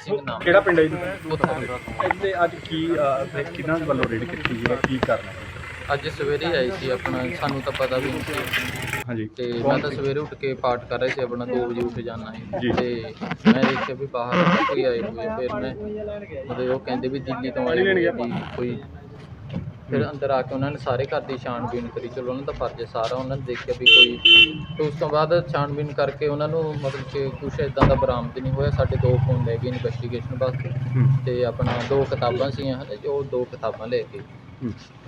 ਸਿੰਘ ਨਾਮ ਕਿਹੜਾ ਪਿੰਡ ਹੈ ਜੀ? ਇੱਥੇ ਅੱਜ ਕੀ ਅਹ, ਕਿਹਨਾਂ ਵੱਲੋਂ ਰੇਡ ਕੀਤੀ ਹੈ? ਕੀ ਕਰਨਾ ਅੱਜ ਸਵੇਰੇ ਆਈ ਸੀ ਆਪਣਾ ਸਾਨੂੰ ਤਾਂ ਪਤਾ ਵੀ ਨਹੀਂ ਸੀ। ਹਾਂਜੀ। ਤੇ ਮੈਂ ਤਾਂ ਸਵੇਰੇ ਉੱਠ ਕੇ ਪਾਠ ਕਰ ਰਿਹਾ ਸੀ ਆਪਣਾ 2 ਵਜੇ ਉੱਠ ਜਾਣਾ ਜੀ। ਹੈ ਤੇ ਮੈਂ ਦੇਖਿਆ ਵੀ ਬਾਹਰ ਕੋਈ ਆਏ ਹੋਏ ਫਿਰ ਮੈਂ ਮਤਲਬ ਉਹ ਕਹਿੰਦੇ ਵੀ ਦਿੱਲੀ ਤੋਂ ਆਏ ਹੋਏ ਆ ਵੀ ਕੋਈ ਫਿਰ ਅੰਦਰ ਆ ਕੇ ਉਹਨਾਂ ਨੇ ਸਾਰੇ ਘਰ ਦੀ ਛਾਣਬੀਨ ਕਰੀ। ਚਲੋ ਉਹਨਾਂ ਦਾ ਫਰਜ਼ ਹੈ ਸਾਰਾ। ਉਹਨਾਂ ਨੇ ਦੇਖਿਆ ਵੀ ਕੋਈ ਤੇ ਉਸ ਤੋਂ ਬਾਅਦ ਛਾਣਬੀਨ ਕਰਕੇ ਉਹਨਾਂ ਨੂੰ ਮਤਲਬ ਕਿ ਕੁਛ ਇਦਾਂ ਦਾ ਬਰਾਮਦ ਨਹੀਂ ਹੋਇਆ। ਸਾਡੇ ਦੋ ਫੋਨ ਲੈ ਗਏ ਇਨਵੈਸਟੀਗੇਸ਼ਨ ਵਾਸਤੇ ਤੇ ਆਪਣਾ ਦੋ ਕਿਤਾਬਾਂ ਸੀਗੀਆਂ ਹਨਾ ਜੋ ਦੋ ਕਿਤਾਬਾਂ ਲੈ ਕੇ।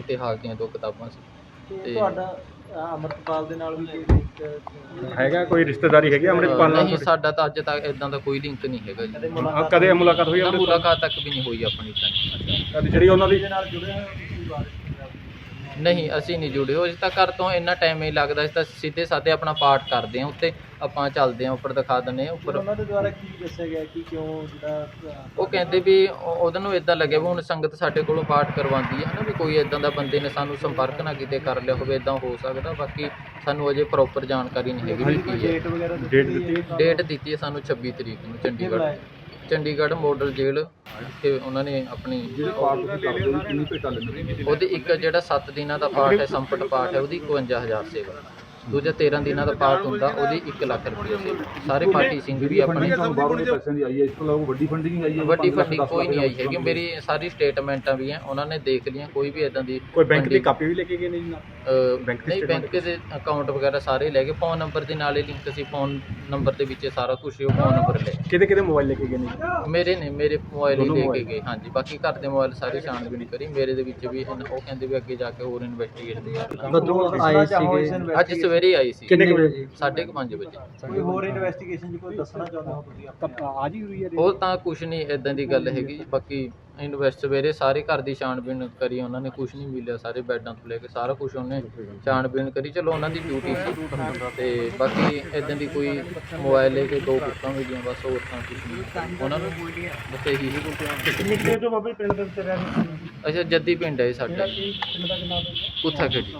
ਇਤਿਹਾਸ ਦੀਆਂ ਦੋ ਕਿਤਾਬਾਂ ਸੀ। ਤੇ ਤੁਹਾਡਾ ਅ, ਅੰਮ੍ਰਿਤਪਾਲ ਦੇ ਨਾਲ ਵੀ ਹੈਗਾ ਕੋਈ ਰਿਸ਼ਤੇਦਾਰੀ ਹੈਗੀ ਅੰਮ੍ਰਿਤਪਾਲ ਨਾਲ ਨਹੀਂ ਸਾਡਾ ਤਾਂ ਅੱਜ ਤੱਕ ਇਦਾਂ ਦਾ ਕੋਈ ਲਿੰਕ ਨਹੀਂ ਹੈਗਾ ਜੀ। ਕਦੇ ਮੁਲਾਕਾਤ ਹੋਈ ਮੁਲਾਕਾਤ ਤੱਕ ਵੀ ਨਹੀਂ ਹੋਈ ਆਪਣੀ ਤਾਂ। ਕਦੇ ਜਿਹੜੀ ਉਹਨਾਂ ਦੀ ਦੇ ਨਾਲ ਜੁੜੇ ਨਹੀਂ ਅਸੀਂ ਨਹੀਂ ਜੁੜੇ ਹੋਏ। ਅਸੀਂ ਤਾਂ ਘਰ ਤੋਂ ਇੰਨਾ ਟਾਈਮ ਹੀ ਲੱਗਦਾ ਅਸੀਂ ਤਾਂ ਸਿੱਧੇ ਸਾਦੇ ਆਪਣਾ ਪਾਠ ਕਰਦੇ ਹਾਂ। ਉੱਤੇ ਆਪਾਂ ਚੱਲਦੇ ਹਾਂ ਉੱਪਰ ਦਿਖਾ ਦਿੰਦੇ ਹਾਂ ਉੱਪਰ। ਉਹਨਾਂ ਦੇ ਦੁਆਰਾ ਕੀ ਦੱਸਿਆ ਗਿਆ ਕਿ ਕਿਉਂ ਜਿਹੜਾ ਉਹ ਕਹਿੰਦੇ ਵੀ ਉਹ- ਉਹਨਾਂ ਨੂੰ ਇਦਾਂ ਲੱਗਿਆ ਵੀ ਹੁਣ ਸੰਗਤ ਸਾਡੇ ਕੋਲੋਂ ਪਾਠ ਕਰਵਾਉਂਦੀ ਹੈ ਨਾ ਵੀ ਕੋਈ ਇਦਾਂ ਦਾ ਬੰਦੇ ਨੇ ਸਾਨੂੰ ਸੰਪਰਕ ਨਾ ਕਿਤੇ ਕਰ ਲਿਆ ਹੋਵੇ ਇਦਾਂ ਹੋ ਸਕਦਾ। ਬਾਕੀ ਸਾਨੂੰ ਅਜੇ ਪ੍ਰੋਪਰ ਜਾਣਕਾਰੀ ਨਹੀਂ ਹੈਗੀ ਵੀ ਕੀ ਹੈ। ਡੇਟ ਵਗੈਰਾ ਡੇਟ ਦਿੱਤੀ ਹੈ? ਹੈ ਸਾਨੂੰ 26 ਤਰੀਕ ਨੂੰ ਚੰਡੀਗੜ੍ਹ? ਚੰਡੀਗੜ੍ਹ ਮਾਡਲ ਜੇਲ੍ਹ ਤੇ ਉਹਨਾਂ ਨੇ ਆਪਣੀ ਉਹਦੇ ਇੱਕ ਜਿਹੜਾ 7 ਦਿਨਾਂ ਦਾ ਪਾਠ ਹੈ ਸੰਪਟ ਪਾਠ ਹੈ ਉਹਦੀ 51000 ਸੇਵਾ। ਦੂਜਾ 13 ਦਿਨਾਂ ਦਾ ਪਾਠ ਹੁੰਦਾ ਉਹਦੀ 1 ਲੱਖ ਰੁਪਏ ਸੇਵਾ। ਸਾਰੇ ਪਾਠੀ ਸਿੰਘ ਵੀ ਆਪਣੇ ਬਾਹਰੋਂ ਦੇ ਪੈਸਿਆਂ ਦੀ ਆਈ ਹੈ ਇਸ ਤੋਂ ਇਲਾਵਾ ਵੱਡੀ ਫੰਡਿੰਗ ਆਈ ਹੈ ਵੱਡੀ ਫੰਡਿੰਗ ਕੋਈ ਨਹੀਂ ਆਈ ਹੈਗੀ ਮੇਰੀ ਸਾਰੀ ਸਟੇਟਮੈਂਟਾਂ ਵੀ ਹੈ ਉਹਨਾਂ ਨੇ ਦੇਖ ਲਈਆਂ ਕੋਈ ਵੀ ਇਦਾਂ ਦੀ ਕੋਈ ਬੈਂਕ ਦੀ ਕਾਪੀ ਵੀ ਲੈ ਕੇ ਗਏ ਨੇ ਜੀ ਨਾਲ? ਅਹ, ਬੈਂਕ ਦੀ? ਬੈਂਕ ਦੇ ਅਕਾਊਂਟ ਵਗੈਰਾ ਸਾਰੇ ਲੈ ਗਏ ਫੋਨ ਨੰਬਰ ਦੇ ਨਾਲ ਹੀ ਲਿੰਕ ਸੀ ਫੋਨ ਨੰਬਰ ਦੇ ਵਿੱਚ ਸਾਰਾ ਕੁਝ ਉਹ ਫੋਨ ਨੰਬਰ ਲੈ ਕਿਹਦੇ ਕਿਹਦੇ ਮੋਬਾਈਲ ਲੈ ਕੇ ਗਏ ਨੇ ਜੀ? ਮੇਰੇ ਨੇ ਮੇਰੇ ਮੋਬਾਈਲ ਹੀ ਲੈ ਕੇ? ਗਏ ਹਾਂਜੀ ਬਾਕੀ ਘਰ ਦੇ ਮੋਬਾਈਲ ਸਾਰੇ ਛਾਣਬੀਣ ਨਹੀਂ ਕਰੀ ਮੇਰੇ ਦੇ ਵਿੱਚ ਵੀ ਉਹ ਕਹਿੰਦੇ ਵੀ ਅੱਗੇ ਜਾ ਕੇ ਹੋਰ ਕਰ ਲਾਂਗੇ ਜਦੋਂ ਆਏ ਸੀਗੇ ਅੱਜ ਸਵੇਰੇ ਆਈ ਸੀ ਕਿੰਨੇ ਵਜੇ? 5:30 ਵਜੇ ਕੋਈ ਹੋਰ ਇਨਵੈਸਟੀਗੇਸ਼ਨ 'ਚ ਕੋਈ ਦੱਸਣਾ ਚਾਹੁੰਦੇ ਹੋ ਤੁਸੀਂ ਆਪਣੇ ਅੱਜ ਹੀ ਹੋਈ ਹੈ ਉਹ ਤਾਂ ਕੁਝ ਨਹੀਂ ਇਦਾਂ ਦੀ ਗੱਲ ਹੈਗੀ ਜੀ। ਬਾਕੀ ਇਨਵੈਸਟ ਸਵੇਰੇ ਸਾਰੇ ਘਰ ਦੀ ਛਾਣਬੀਣ ਕਰੀ ਉਹਨਾਂ ਨੇ ਕੁਝ ਨਹੀਂ ਮਿਲਿਆ ਸਾਰੇ ਬੈੱਡਾਂ ਤੋਂ ਲੈ ਕੇ ਸਾਰਾ ਕੁਝ ਉਹਨੇ ਛਾਣਬੀਣ ਕਰੀ। ਚਲੋ ਉਹਨਾਂ ਦੀ ਡਿਊਟੀ ਸੀ ਤੇ ਬਾਕੀ ਇਦਾਂ ਦੀ ਕੋਈ ਮੋਬਾਈਲ ਲੈ ਕੇ ਦੋ ਬੁੱਕਾਂ ਮਿਲੀਆਂ ਬਸ ਹੋਰ ਤਾਂ ਕੁਝ ਨਹੀਂ। ਉਹਨਾਂ ਨੂੰ ਬਸ ਇਹੀ ਕਿੰਨੇ ਕਿਲੇ ਤੋਂ ਬਾਬੇ ਪਿੰਡ ਦੇ ਵਿੱਚ ਰਹਿ ਰਹੇ ਅੱਛਾ ਜੱਦੀ ਪਿੰਡ ਹੈ ਇਹ ਸਾਡਾ। ਕੁੱਥਾ ਖੇੜੀ।